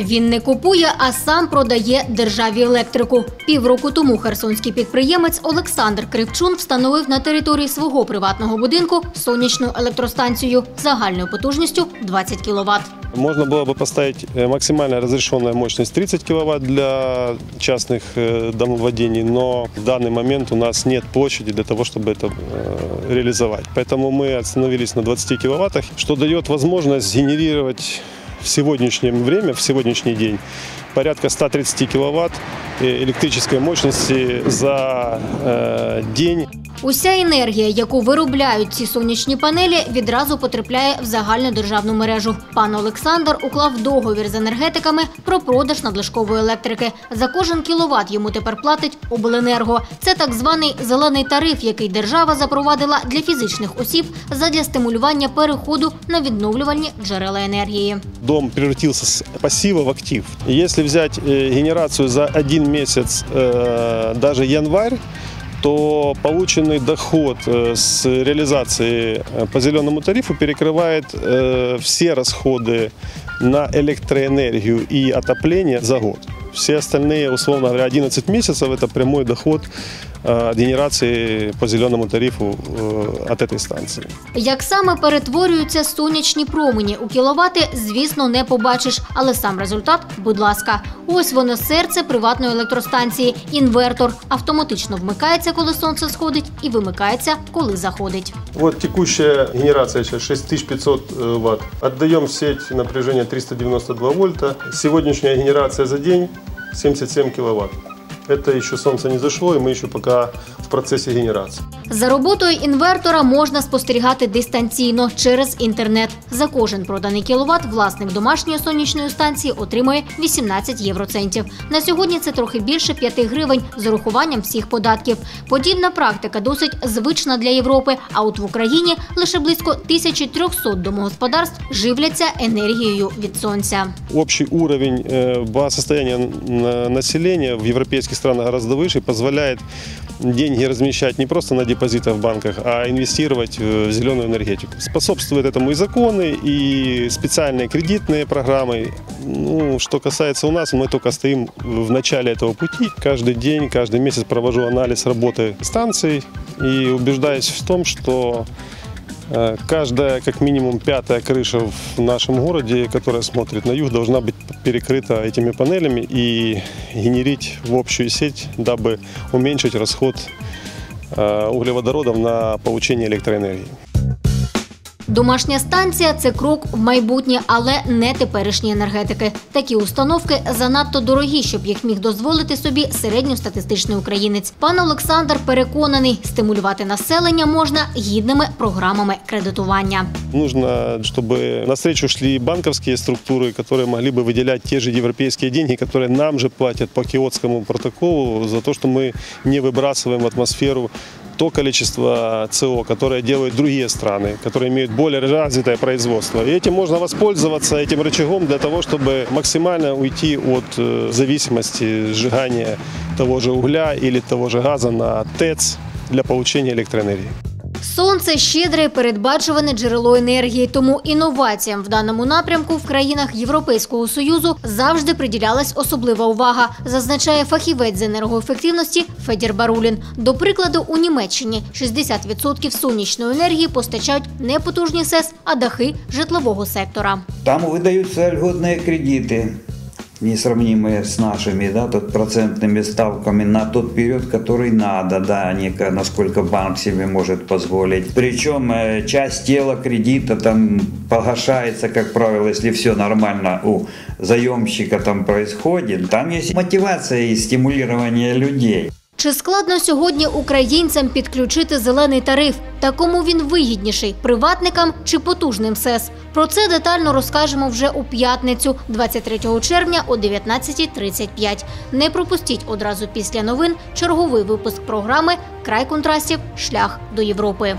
Він не купує, а сам продає державі електрику. Півроку тому херсонський підприємець Олександр Кривчун встановив на території свого приватного будинку сонячну електростанцію загальною потужністю 20 кВт. Можно было бы поставить э, максимально разрешенная мощность 30 кВт для частных э, домовладений, но в данный момент у нас нет площади для того, чтобы это э, реализовать. Поэтому мы остановились на 20 кВт, что дает возможность генерировать в сегодняшнее время, в сегодняшний день порядка 130 киловатт электрической мощности за э, день. Уся енергія, яку виробляють ці сонячні панелі, відразу потрапляє в загальну державну мережу. Пан Олександр уклав договір з енергетиками про продаж надлишкової електрики. За кожен кіловат йому тепер платить обленерго. Це так званий зелений тариф, який держава запровадила для фізичних осіб задля стимулювання переходу на відновлювальні джерела енергії. Дом превратился с пассива в актив. И Если взять э, за один месяц, э, даже январь, то полученный доход э, с реализации э, по зеленому тарифу перекрывает э, все расходы на электроэнергию и отопление за год. Все остальные, условно говоря, 11 месяцев – это прямой доход э, от генерации по зеленому тарифу э, от этой станции. Як саме перетворюються сонячні промені у кіловати, звісно, не побачиш, але сам результат, будь ласка, ось воно серце приватної електростанції. Інвертор автоматично вмикається, коли сонце сходить, і вимикається, коли заходить. Вот текущая генерация сейчас 6500 ватт. Отдаем в сеть напряжение 392 вольта. Сегодняшняя генерация за день 77 киловатт. Это еще солнце не зашло, и мы еще пока в процессе генерации. За роботою інвертора можна спостерігати дистанційно через інтернет. За кожен проданий кіловат власник домашньої сонячної станції отримує 18 євроцентів. На сьогодні це трохи більше 5 гривень з урахуванням всіх податків. Подібна практика досить звична для Європи. А от в Україні лише близько 1300 домогосподарств живляться енергією від сонця. Общий уровень э, благосостояния н- населения в европейских странах гораздо выше, и позволяет деньги размещать не просто на депозитах в банках, а инвестировать в зеленую энергетику. Способствуют этому и законы, и специальные кредитные программы. Ну, что касается у нас, мы только стоим в начале этого пути. Каждый день, каждый месяц провожу анализ работы станций и убеждаюсь в том, что Э, Каждая, как минимум, пятая крыша в нашем городе, которая смотрит на юг, должна быть перекрыта этими панелями и генерить в общую сеть, дабы уменьшить расход э, углеводородов на получение электроэнергии. Домашня станція це крок в майбутнє, але не теперішні енергетики. Такі установки занадто дорогі, щоб їх міг дозволити собі середньостатистичний українець. Пан Олександр переконаний, стимулювати населення можна гідними програмами кредитування. Нужно, чтобы навстречу шли банковские структуры, которые могли бы выделять те же европейские деньги, которые нам же платят по Киотскому протоколу за то, что мы не выбрасываем в атмосферу то количество СО, которое делают другие страны, которые имеют более развитое производство. И этим можно воспользоваться, этим рычагом для того, чтобы максимально уйти от э, зависимости сжигания того же угля или того же газа на ТЭЦ для получения электроэнергии. Сонце щедре і передбачуване джерело енергії, тому інноваціям в даному напрямку в країнах Європейського союзу завжди приділялась особлива увага, зазначає фахівець з енергоефективності Федір Барулін. До прикладу, у Німеччині 60% сонячної енергії постачають не потужні СЕС, а дахи житлового сектора. Там выдаются льготные кредиты, Несравнимые с нашими, да, тут процентными ставками на тот период, который надо, да, не насколько банк себе может позволить. Причем э, часть тела кредита там погашается, как правило, если все нормально у заемщика там происходит. Там есть мотивация и стимулирование людей. Чи складно сьогодні українцям підключити зелений тариф? Та кому він вигідніший приватникам чи потужним СЕС? Про це детально розкажемо вже у п'ятницю, 23 червня о 19.35. Не пропустіть одразу після новин черговий випуск програми Край контрастів. Шлях до Європи.